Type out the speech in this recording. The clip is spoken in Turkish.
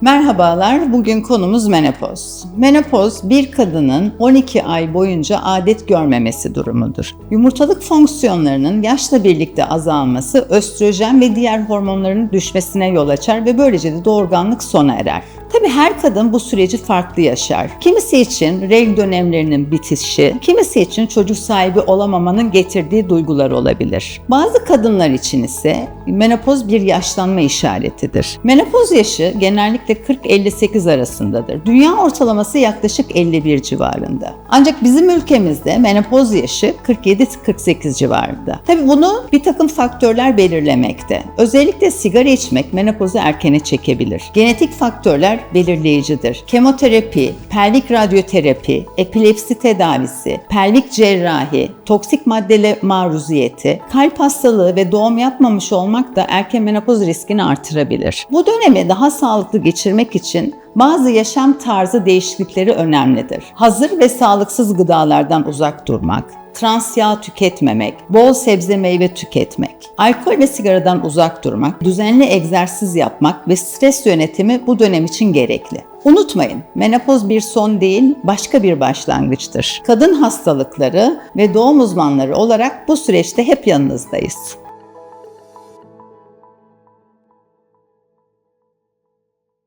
Merhabalar, bugün konumuz menopoz. Menopoz, bir kadının 12 ay boyunca adet görmemesi durumudur. Yumurtalık fonksiyonlarının yaşla birlikte azalması, östrojen ve diğer hormonların düşmesine yol açar ve böylece de doğurganlık sona erer. Tabi her kadın bu süreci farklı yaşar. Kimisi için regl dönemlerinin bitişi, kimisi için çocuk sahibi olamamanın getirdiği duygular olabilir. Bazı kadınlar için ise menopoz bir yaşlanma işaretidir. Menopoz yaşı genellikle 40-58 arasındadır. Dünya ortalaması yaklaşık 51 civarında. Ancak bizim ülkemizde menopoz yaşı 47-48 civarında. Tabi bunu bir takım faktörler belirlemekte. Özellikle sigara içmek menopozu erkene çekebilir. Genetik faktörler belirleyicidir. Kemoterapi, pelvik radyoterapi, epilepsi tedavisi, pelvik cerrahi, toksik maddele maruziyeti, kalp hastalığı ve doğum yapmamış olmak da erken menopoz riskini artırabilir. Bu dönemi daha sağlıklı geçirmek için bazı yaşam tarzı değişiklikleri önemlidir. Hazır ve sağlıksız gıdalardan uzak durmak, trans yağ tüketmemek, bol sebze meyve tüketmek, alkol ve sigaradan uzak durmak, düzenli egzersiz yapmak ve stres yönetimi bu dönem için gerekli. Unutmayın, menopoz bir son değil, başka bir başlangıçtır. Kadın hastalıkları ve doğum uzmanları olarak bu süreçte hep yanınızdayız.